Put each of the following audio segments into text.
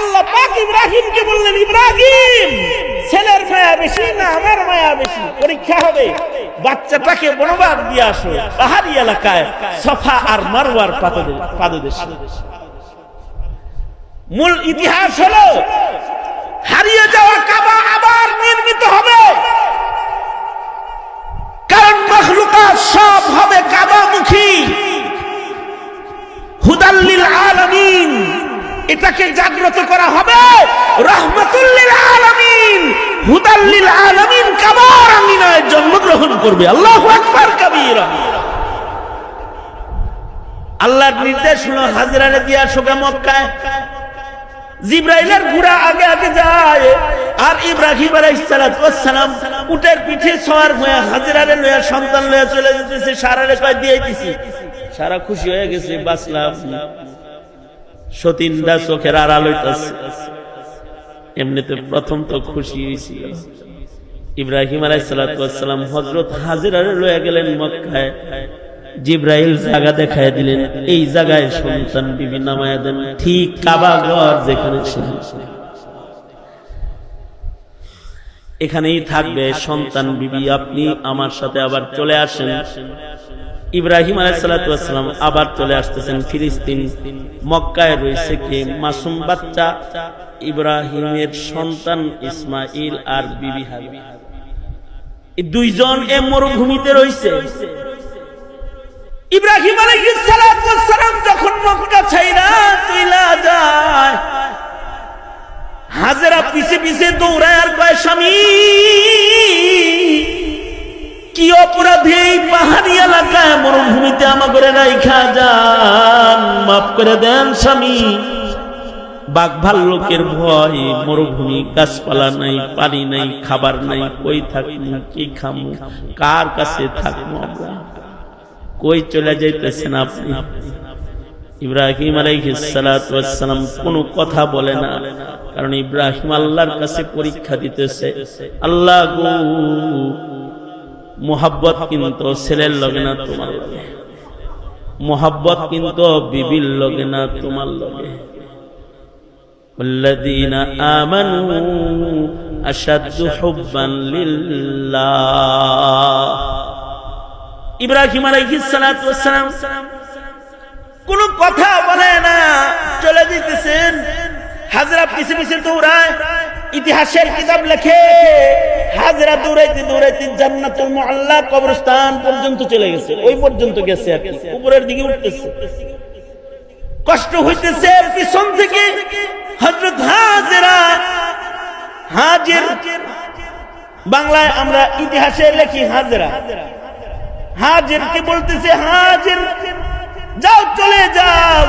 আল্লাহ পাক ইব্রাহিমকে বললেন, ইব্রাহিম, ছেলের মায়া বেশি না আমার মায়া বেশি? পরীক্ষা হবে। বাচ্চাটাকে বনবাদ দিয়ে আসো, পাহাড়ি এলাকায়, সফা আর মারওয়ার পাদদে- পাদদেশে। মূল ইতিহাস হলো, হারিয়ে যাওয়া কাবা আবার নির্মিত হবে। কারণ মখলুকাত সব হবে কাবামুখী। হুদাল্লিল আলামিন। এটাকে জাগ্রত করা হবে। রহমাতুল্লিল আলামিন হুদাল্লিল আলামিন কাবার আমিনায় জন্মগ্রহণ করবে। আল্লাহু আকবার কাবীরা। আল্লাহর নির্দেশ হাজরারে দিয়া মক্কায়। জিব্রাইলের আগে আগে যায়। আর ইব্রাহিম আলাইহিসসালাম উটের পিঠে সওয়ার হয়ে হাজরারে লয়া সন্তান লয়া চলে যেতেছে, সারারে কয় দিয়ে দিছি। সারা খুশি হয়ে গেছে, বাঁচলাম। সতীনরা চোখের এমনিতে প্রথম তো খুশি হয়েছিল ইব্রাহিম হজরত লয়ে গেলেন মক্কায়। জায়গা দেখায় দিলেন। এই জায়গায় সন্তান বিবি নামায় দেন ঠিক কাবা ঘর যেখানে এখানেই থাকবে সন্তান। বিবি, আপনি আমার সাথে আবার চলে আসেন। ইব্রাহিম আলাইসালাম আবার চলে আসতেছেন ফিলিস্তিন। মক্কায় রয়েছে কে? মাসুম বাচ্চা ইব্রাহিমের সন্তান ইসমাইল আর বিবি দুইজন এ মরুভূমিতে রয়েছে। ইব্রাহিম আলাইহিসসালাম যখন মক্কা ছাইরা তুইলা যায়, হাজেরা পিছে পিছে দৌড়ায় আর কয়, স্বামী কি অপরাধে? পাহাড়ি এলাকায় মরুভূমিতে আমাকে রাইখা যান। মাফ করে দেন স্বামী। বাঘ ভাল্লুকের ভয়, মরুভূমি গাছপালা নাই, পানি নাই, খাবার নাই, কই থাকব কি খামু, কার কাছে থাকব আমরা? কই চলে যাইতেছেন আপনি? ইব্রাহিম আলাইহিসসালাম কোনো কথা বলে না, কারণ ইব্রাহিম আল্লাহর কাছে পরীক্ষা দিতেছে। আল্লাহ গো মোহাব্বত কিন্তু ছেলের লগে না তোমার লগে মোহাব্বত কিন্তু বিবির লগে না তোমার লগে والذين آمنوا أشد حبا لله ইব্রাহিম আলাইহিস সালাতু ওয়াসসালাম কোন কথা বলে না চলে দিতেছেন হাজরা পিছে পিছে দৌড়ায় ইতিহাসের কিতাব লেখে হাজরা দৌড়াইতে দৌড়াইতে জান্নাতুল মুআল্লা কবরস্থান পর্যন্ত চলে গেছে। ওই পর্যন্ত গেছে আর কি। উপরের দিকে উঠতেছে। কষ্ট হইতেছে পিছন থেকে হযরত হাজরা। হাজির। বাংলায় আমরা ইতিহাসে লিখি হাজরা। হাজির কি বলতেছে? হাজির, যাও চলে যাও।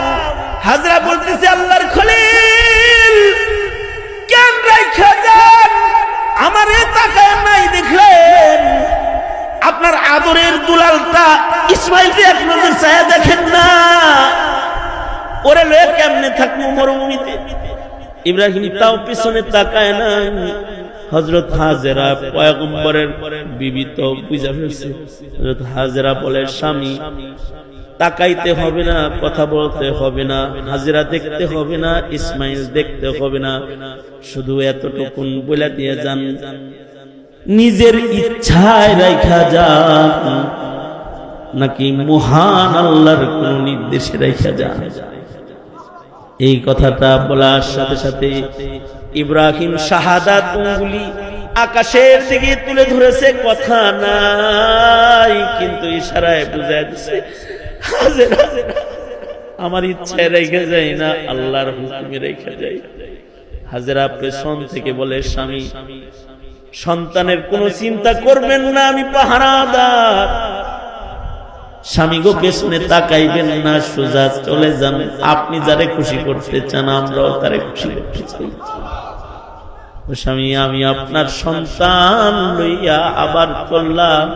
হাজরা বলতেছে, আল্লাহর খলিল, কেন রাইখা যান? আমার তাকায় নাই দেখলেন। আপনার আদরের দুলালটা ইসমাইলকে এক নজর ছায়া দেখেন না। ওরে লয়ে কেমনে থাকব মরুভূমিতে? ইব্রাহিম তাও পিছনে তাকায় না হজরত হাজেরা পয়গম্বরের বিবি তো বুঝা ফেলছে। হজরত হাজেরা বলে, স্বামী তাকাইতে হবে না, কথা বলতে হবে না, হাজিরা দেখতে হবে না ইসমাইল দেখতে হবে না। শুধু এতটুকুন বলে দিয়ে যান। নিজের ইচ্ছায় রাখা যান। নাকি মহান আল্লাহর কোন নির্দেশে রাখা যান। এই কথাটা বলার সাথে সাথে ইব্রাহিম শাহাদাত উঙ্গুলি আকাশের দিকে তুলে ধরেছে, কথা নাই, কিন্তু ইশারায় বুঝায় হাজেরা আমার ইচ্ছায় রেখে যাই না, আল্লাহর হুকুমে রেখে যাই। হাজেরা পেছন থেকে বলে, স্বামী, সন্তানের কোনো চিন্তা করবেন না, আমি পাহারাদার। স্বামী গো, পেছনে তাকাইবেন না, সোজা চলে যান। আপনি যারে খুশি করতে চান, আমরাও তারে খুশি করতে চাই। স্বামী, আমি আপনার সন্তান লইয়া আবার করলাম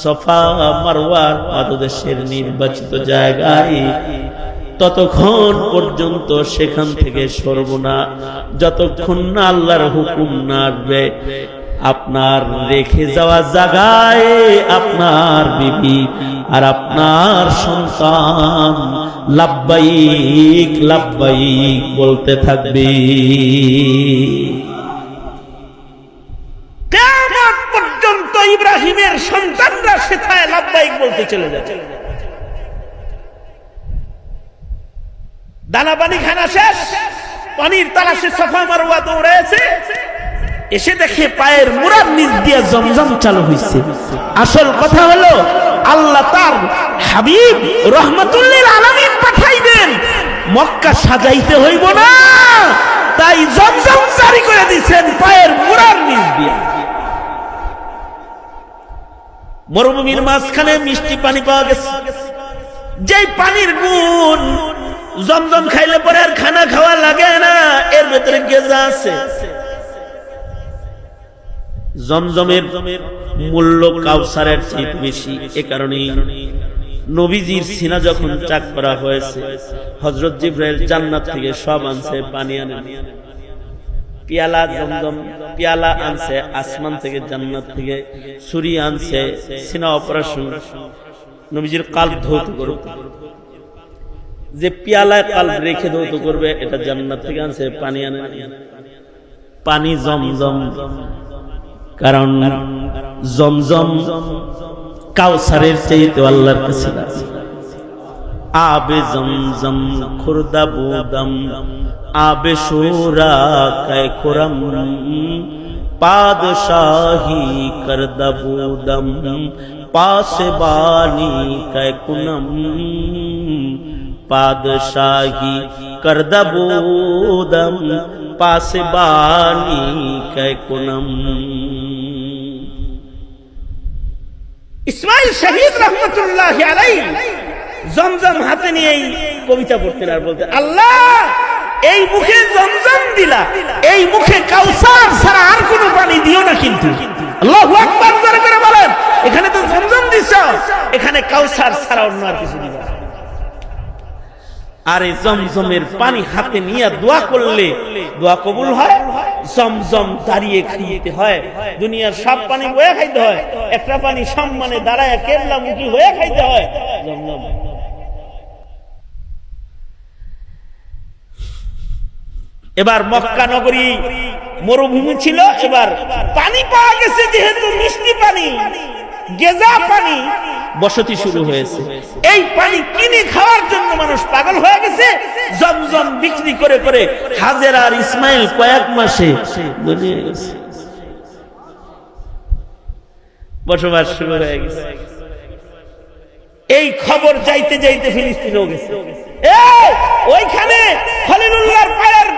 সফা মারওয়ার পাদদেশের নির্বাচিত জায়গায় ততক্ষণ পর্যন্ত সেখান থেকে সরব না। যতক্ষণ না আল্লাহর হুকুম না আসবে, আপনার রেখে যাওয়া জায়গায় আপনার বিবি আর আপনার সন্তান লাভবাইক লাভবাইক বলতে থাকবে। পর্যন্ত ইব্রাহিমের সন্তানরা সেথায় লাভবাইক বলতে চলে যাচ্ছে। দানা পানি খানা শেষ, পানির তালাশে সফা মারুয়া দৌড়েছে এসে দেখে পায়ের মুরার নিচ দিয়ে জমজম চালু হয়েছে আসল কথা হলো, আল্লাহ তার হাবিব রহমতুল্লিল আলামিন পাঠাইবেন। মক্কা সাজাইতে হইব না, তাই জমজম জারি করে দিচ্ছেন পায়ের মুরার নিচ দিয়ে। মরুভূমির মাঝখানে মিষ্টি পানি পাওয়া গেছে। যেই পানির গুণ জমজম খাইলে পরে আর খানা খাওয়া লাগে না, এর ভেতরে গেজা আছে। জমজমের মূল্য কাউসারের চেয়ে বেশি এ কারণে নবীজির সিনা যখন চাক করা হয়েছে হজরত জিব্রাইল জান্নাত থেকে সব আনছে, পানি আনে। পিয়ালা জমজম, পিয়ালা আনছে, আসমান থেকে, জান্নাত থেকে, ছুরি আনছে, সিনা অপারেশন নবীজির কাল ধৌত করবে যে পিয়ালায় কাল রেখে ধৌত করবে, এটা জান্নাত থেকে আনছে, পানি আনে। পানি জমজম। কারণ জমজম কাউসারের চাইতে আল্লাহর কাছে আছে आब जमजम खुर्द बोदम, आब शोरा कै खुरम, पादशाही कर दबूदम पास बानी कै कुनम। पादशाही कर दबूदम पास बानी कै कुनम। इस्माइल शहीद रहमतुल्लाह अलैहि। জমজম হাতে নিয়ে কবিতা পড়তেন আর বলতেন, আল্লাহ, এই মুখে জমজম দিলা, এই মুখে কাউসার ছাড়া আর কোনো পানি দিও না কিন্তু। এখানে তো জমজম দিছ, এখানে কাউসার ছাড়া অন্য আর কিছু দিবা জমজমের পানি হাতে নিয়ে দোয়া করলে দোয়া কবুল হয়, জমজম দাঁড়িয়ে খাইতে হয়, দুনিয়ার সব পানি বয়ে খাইতে হয়, একটা পানি সম্মানে দাঁড়ায় কেবলা মুখী হয়ে খাইতে হয়, জমজম। এবার মক্কা নগরী মরুভূমি ছিল, এবার পানি পাওয়া গেছে, যেহেতু মিষ্টি পানি, গেজা পানি বসতি শুরু হয়েছে। এই পানি কিনে খাওয়ার জন্য মানুষ পাগল হয়ে গেছে, জমজম বিক্রি করে করে হাজের আর ইসমাইল কয়েক মাসে গেছে। বসবাস শুরু হয়ে গেছে। এই খবর যাইতে যাইতে ফিলিস্তিনেও গেছে। ওইখানে খলিলুল্লাহর পায়ের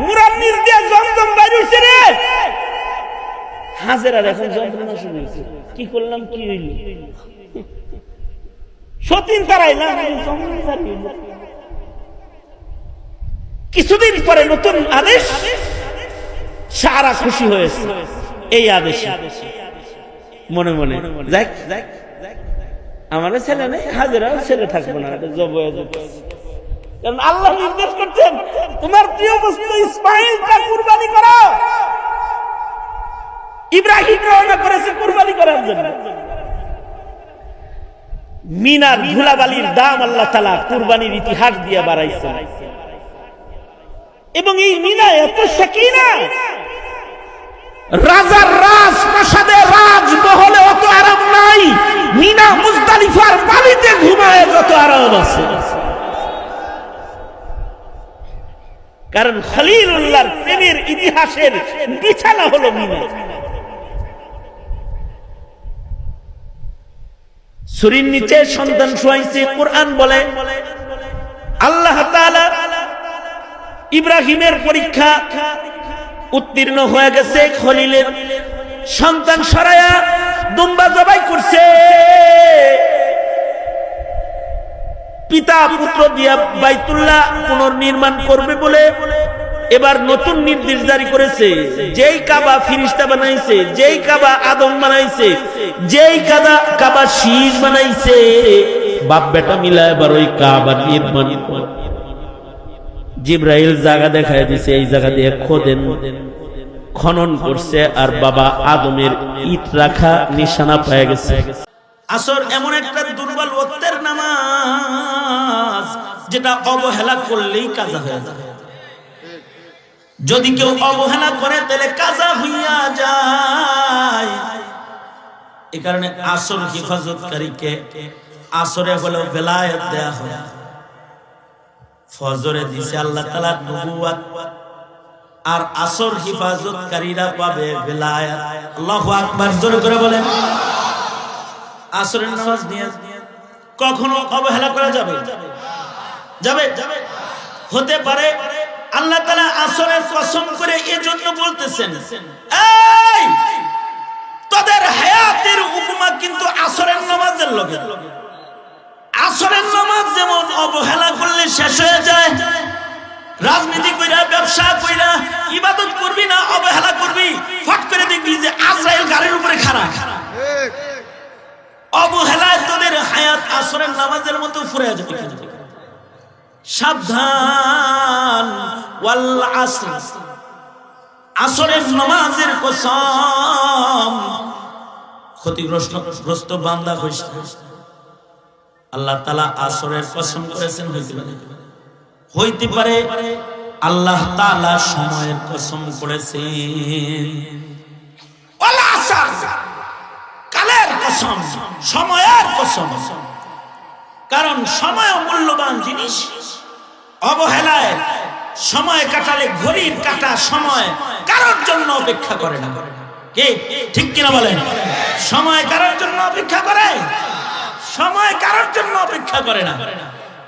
মুরার দিয়ে জমজম বাইর রে। এখন যন্ত্রণা শুরু হয়েছে কি করলাম, কি হইল? সতীন তারাইলাম। কিছুদিন পরে নতুন আদেশ, সারা খুশি হয়েছে। এই আদেশ। মনে মনে। যাক আমার ছেলে নেই হাজারা ছেলে থাকব না। কারণ আল্লাহ নির্দেশ করছেন, তোমার প্রিয় বস্তু ইসমাইলটা কুরবানি করো। ইব্রাহিম রওনা করেছে কুরবানি করার জন্য। মিনার ধুলাবালির দাম আল্লাহ তালা কুরবানির ইতিহাস দিয়ে বাড়াইছেন। এবং এই মিনা এত সাকিনা রাজার রাজ প্রাসাদে রাজমহলে অত আরাম নাই। মিনা মুজদালিফার বালিতে ঘুমায় যত আরাম আছে। কারণ খলিলুল্লাহর প্রেমের ইতিহাসের বিছানা হলো মিনা। সুরির নিচে সন্তান শুয়াইছে, কোরআন বলে। আল্লাহ ইব্রাহিমের পরীক্ষা উত্তীর্ণ হয়ে গেছে খলিলের। সন্তান সরায়া দুম্বা জবাই করছে। পিতা পুত্র দিয়া বাইতুল্লাহ পুনর্নির্মাণ করবে বলে এবার নতুন নির্দেশ জারি করেছে। যেই কাবা ফিরিস্তা বানাইছে, যেই কাবা আদম বানাইছে, যেই কাবা কাবা শীষ বানাইছে, বাপ বেটা মিলা এবার ওই কাবা নির্মাণ করে জিব্রাইল জায়গা দেখায় দিছে, এই জায়গা দিয়ে খোদেন খনন করছে আর বাবা আদমের ইট রাখা নিশানা পেয়ে গেছে। আসর এমন একটা নামাজ যেটা অবহেলা করলেই কাজা হয়ে যায়। যদি কেউ অবহেলা করে, তাহলে কাজা হইয়া যায়। এ কারণে আসর হিফাজতকারীকে আসরে হলো বেলায়েত দেয়া হয়। ফজরে দিছে আল্লাহ তাআলা নবুয়াত আর আসর হিফাজতকারীরা পাবে বেলায়েত। আল্লাহু আকবার, জোরে করে বলেন। আসরের নামাজ নিয়ে কখনো অবহেলা করা যাবে? যাবে? হতে পারে আল্লাহ তাআলা আসরের কসম করে এজন্য বলতেছেন এই তোদের হায়াতের উপমা কিন্তু আসরের নামাজের লগে। আসরের নামাজ যেমন অবহেলা করলে শেষ হয়ে যায় রাজনীতি কইরা ব্যবসা কইরা ইবাদত করবি না অবহেলা করবি ফট করে দেখবি যে আজরাইল গাড়ির উপরে খাড়া। অবহেলায় তোদের হায়াত আসরের নামাজের মতো ফুরে যাবে। সাবধান। আসরের নামাজের কসম। ক্ষতিগ্রস্ত, গ্রস্ত বান্দা হইছে আল্লাহ তাআলা আসরের কসম করেছেন, হইতে পারে। আল্লাহ তাআলা সময়ের কসম করেছেন। কালের কসম, সময়ের কসম। কারণ সময় মূল্যবান জিনিস। অবহেলায় সময় কাটালে ঘড়ির কাটা সময় কারোর জন্য অপেক্ষা করে না। কে? ঠিক কিনা বলেন? সময় কারোর জন্য অপেক্ষা করে? সময় কারোর জন্য অপেক্ষা করে না।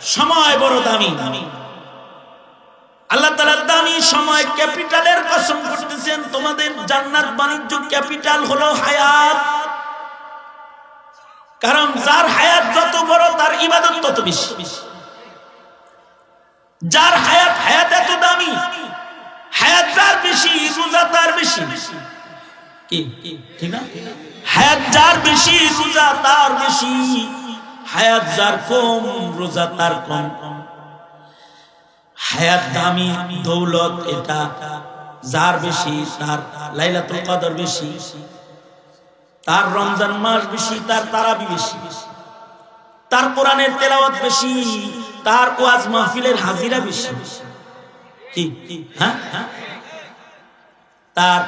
সময় বড় দামি। আল্লাহ তালার দামি সময় ক্যাপিটালের কসম করতেছেন, তোমাদের জান্নাত বাণিজ্য ক্যাপিটাল হলো হায়াত। কারণ যার হায়াত যত বড়, তার ইবাদত তত বেশি। যার হায়াত হায়াত এত দামি, হায়াত যার বেশি, রোজা তার বেশি। হায়াত যার বেশি, রোজা তার বেশি, হায়াত যার কম, রোজা তার কম। হায়াত দামি দৌলত এটা, যার বেশি তার লাইলাতুল কদর বেশি, তার রমজান মাস বেশি, তার তারাবি বেশি। তার কোরআনের তেলাওয়াত বেশি, তার ওয়াজ মাহফিলের হাজিরা বেশি। কি? হ্যাঁ? তার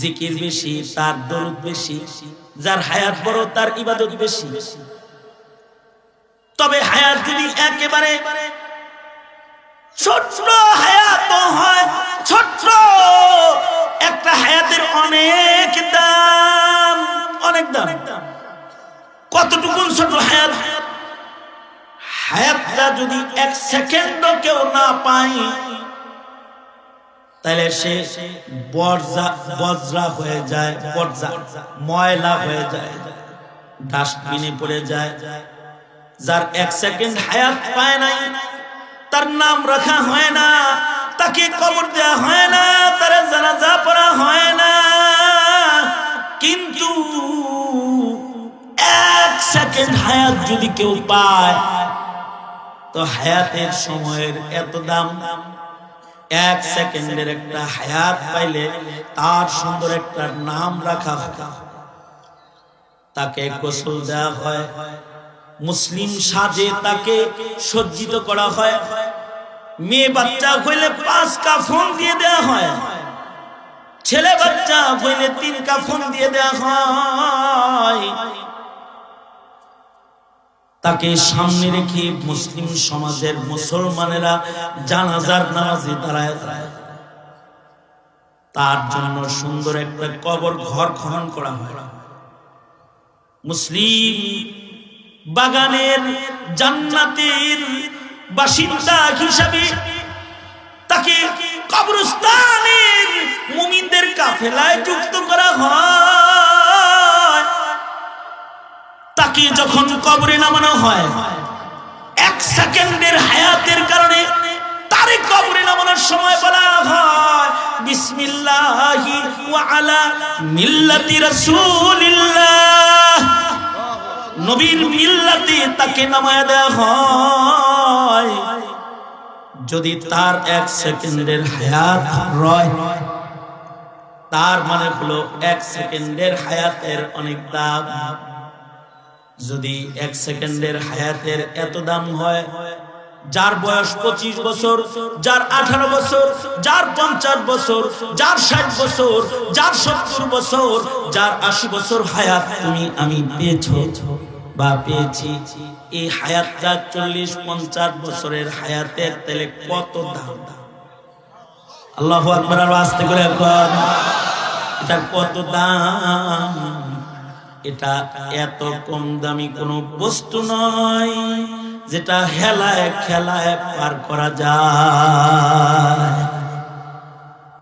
জিকির বেশি, তার দরুদ বেশি, যার হায়াত বড়, তার ইবাদত বেশি। তবে হায়াত যদি একেবারে ছোট্ট হায়াত হয়, ছোট্ট একটা হায়াতের অনেক দাম অনেক দাম। কতটুকু ছোট হায়াত? হায়াতটা যদি এক সেকেন্ডও কেউ না পায়, তাহলে সে বর্জা, বজ্রা হয়ে যায়, বর্জা, ময়লা হয়ে যায়, ডাস্টবিনে পড়ে যায়। যার এক সেকেন্ড হায়াত পায় নাই, তার নাম রাখা হয় না, তাকে কবর দেওয়া হয় না, তার জানাজা পড়া হয় না। কিন্তু সেকেন্ড হায়াত যদি কেউ পায়, তো হায়াতের সময়ের এত দাম? এক সেকেন্ডের একটা হায়াত পাইলে তার সুন্দর একটা নাম রাখা তাকে গোসল দেওয়া হয়। মুসলিম সাজে তাকে সজ্জিত করা হয়। মেয়ে বাচ্চা হইলে পাঁচ কাফন দিয়ে দেওয়া হয়। ছেলে বাচ্চা হইলে তিন কাফন দিয়ে দেওয়া হয়। তাকে সামনে রেখে মুসলিম সমাজের মুসলমানেরা জানাজার নামাজে দাঁড়ায় দাঁড়ায় তার জন্য সুন্দর একটা কবর ঘর খনন করা হয়। মুসলিম বাগানের জান্নাতের বাসিন্দা হিসাবে তাকে কবরস্থানের মুমিনদের কাফেলায় যুক্ত করা হয়। তাকে যখন কবরে নামানো হয়, এক সেকেন্ডের হায়াতের কারণে তারে কবরে নামানোর সময় বলা হয়, বিসমিল্লাহি ওয়া আলা মিল্লাতি রাসূলিল্লাহ। নবীর মিল্লাতে তাকে নামায় দেওয়া হয়। যদি তার এক সেকেন্ডের হায়াত রয়, তার মানে হলো এক সেকেন্ডের হায়াতের অনেক দাম যদি এক সেকেন্ডের হায়াতের এত দাম হয়, যার বয়স পঁচিশ বছর, যার আঠারো বছর, যার পঞ্চাশ বছর, যার ষাট বছর, যার সত্তর বছর, যার আশি বছর হায়াত তুমি, আমি পেয়েছ বা পেয়েছি। এই হায়াতটা চল্লিশ পঞ্চাশ বছরের হায়াতের তেলে কত দাম? আল্লাহ আকবর আস্তে করে এটা কত দাম? এটা এত কম দামি কোনো বস্তু নয় যেটা হেলায় খেলায় পার করা যায়।